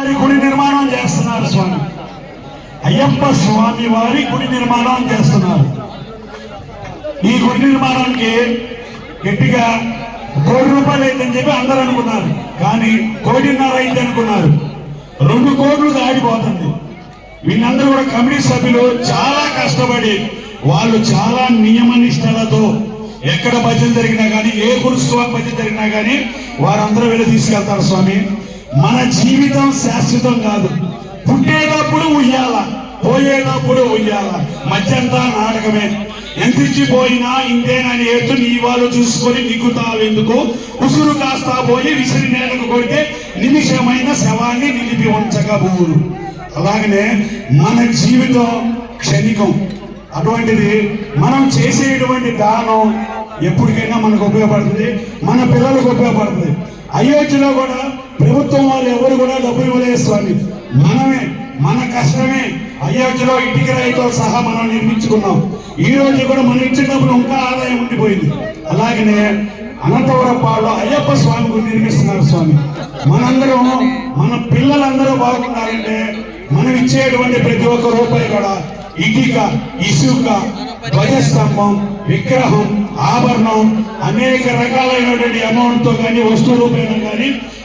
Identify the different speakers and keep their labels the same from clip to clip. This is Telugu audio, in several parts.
Speaker 1: వారి గుడి నిర్మాణం చేస్తున్నారు స్వామి. అయ్యప్ప స్వామి వారి గుడి నిర్మాణం చేస్తున్నారు. ఈ గుడి నిర్మాణానికి గట్టిగా కోటి రూపాయలు అయిందని చెప్పి అందరూ అనుకున్నారు. కానీ కోటిన్నర అయింది అనుకున్నారు. రెండు కోట్లు దాడిపోతుంది వీళ్ళందరూ కూడా కమిటీ సభ్యులు చాలా కష్టపడి వాళ్ళు చాలా నియమ నిష్టలతో ఎక్కడ భజన జరిగినా కానీ ఏ గురుస్వామి భజన జరిగినా కానీ వారందరూ వెళ్ళి తీసుకెళ్తారు స్వామి. మన జీవితం శాశ్వతం కాదు. పుట్టేటప్పుడు ఉయ్యాల పోయేటప్పుడు ఉయ్యాల. మధ్యంతా నాటకమే. ఎంత ఇంతేనని ఏడు నీ వాళ్ళు చూసుకొని మిగుతావెందుకు ఉసురు కాస్తా పోయి విసిరి నేలకు కొడితే నిమిషమైన శవాన్ని నిలిపి ఉంచకబోరు. అలాగనే మన జీవితం క్షణికం. అటువంటిది మనం చేసేటువంటి దానం ఎప్పటికైనా మనకు ఉపయోగపడుతుంది. మన పిల్లలకు ఉపయోగపడుతుంది. అయోధ్యలో కూడా ప్రభుత్వం వాళ్ళు ఎవరు కూడా డబ్బులు ఇవ్వలేదు స్వామి. మనమే మన కష్టమే. అయోధ్యలో ఇంటికి రాయితో సహా మనం నిర్మించుకున్నాం. ఈ రోజు కూడా మనం ఇచ్చిన డబ్బులు ఇంకా ఆదాయం ఉండిపోయింది. అలాగనే అనంతవరపాడులో అయ్యప్ప స్వామి గుడి నిర్మిస్తున్నారు స్వామి. మనందరం మన పిల్లలందరూ బాగుండాలంటే మనం ఇచ్చేటువంటి ప్రతి ఒక్క రూపాయి కూడా ఇటుక ఇసుక ధ్వజస్తంభం విగ్రహం ఆభరణం అనేక రకాలైనటువంటి అమౌంట్తో కానీ వస్తువు రూపేణ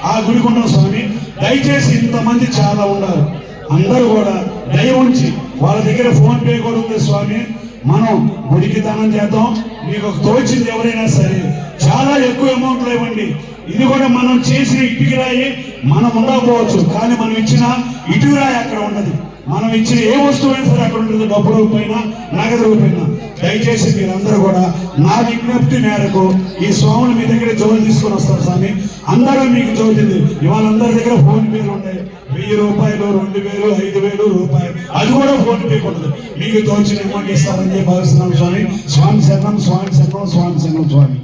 Speaker 1: ఆ గుడికొండ స్వామి దయచేసి ఇంతమంది చాలా ఉన్నారు. అందరూ కూడా దయ ఉంచి వాళ్ళ దగ్గర ఫోన్ పే కూడా ఉంది స్వామి. మనం గుడికి దానం చేద్దాం. మీకు తోచింది ఎవరైనా సరే. చాలా ఎక్కువ అమౌంట్లు ఇవ్వండి. ఇది కూడా మనం చేసిన ఇటుకి రాయి మనం ఉండకపోవచ్చు. కానీ మనం ఇచ్చిన ఇటుకు రాయి అక్కడ ఉండదు మనం ఇచ్చిన ఏ వస్తువు సరే అక్కడ ఉంటుంది. డబ్బు రూపైనా నగదు రూపైనా దయచేసి మీరందరూ కూడా నా విజ్ఞప్తి మేరకు ఈ స్వాములు మీ దగ్గర జోలు తీసుకొని వస్తారు అందరూ మీకు చదువుతుంది ఇవాళ అందరి దగ్గర ఫోన్ పేలు ఉన్నాయి. వెయ్యి రూపాయలు రెండు వేలు ఐదు వేలు రూపాయలు. అది కూడా ఫోన్ పే ఉండదు మీకు తోచిన అమౌంట్ ఇస్తారని చెప్పి భావిస్తున్నాం స్వామి. స్వామి శరణం స్వామి శరణం స్వామి శరణం స్వామి.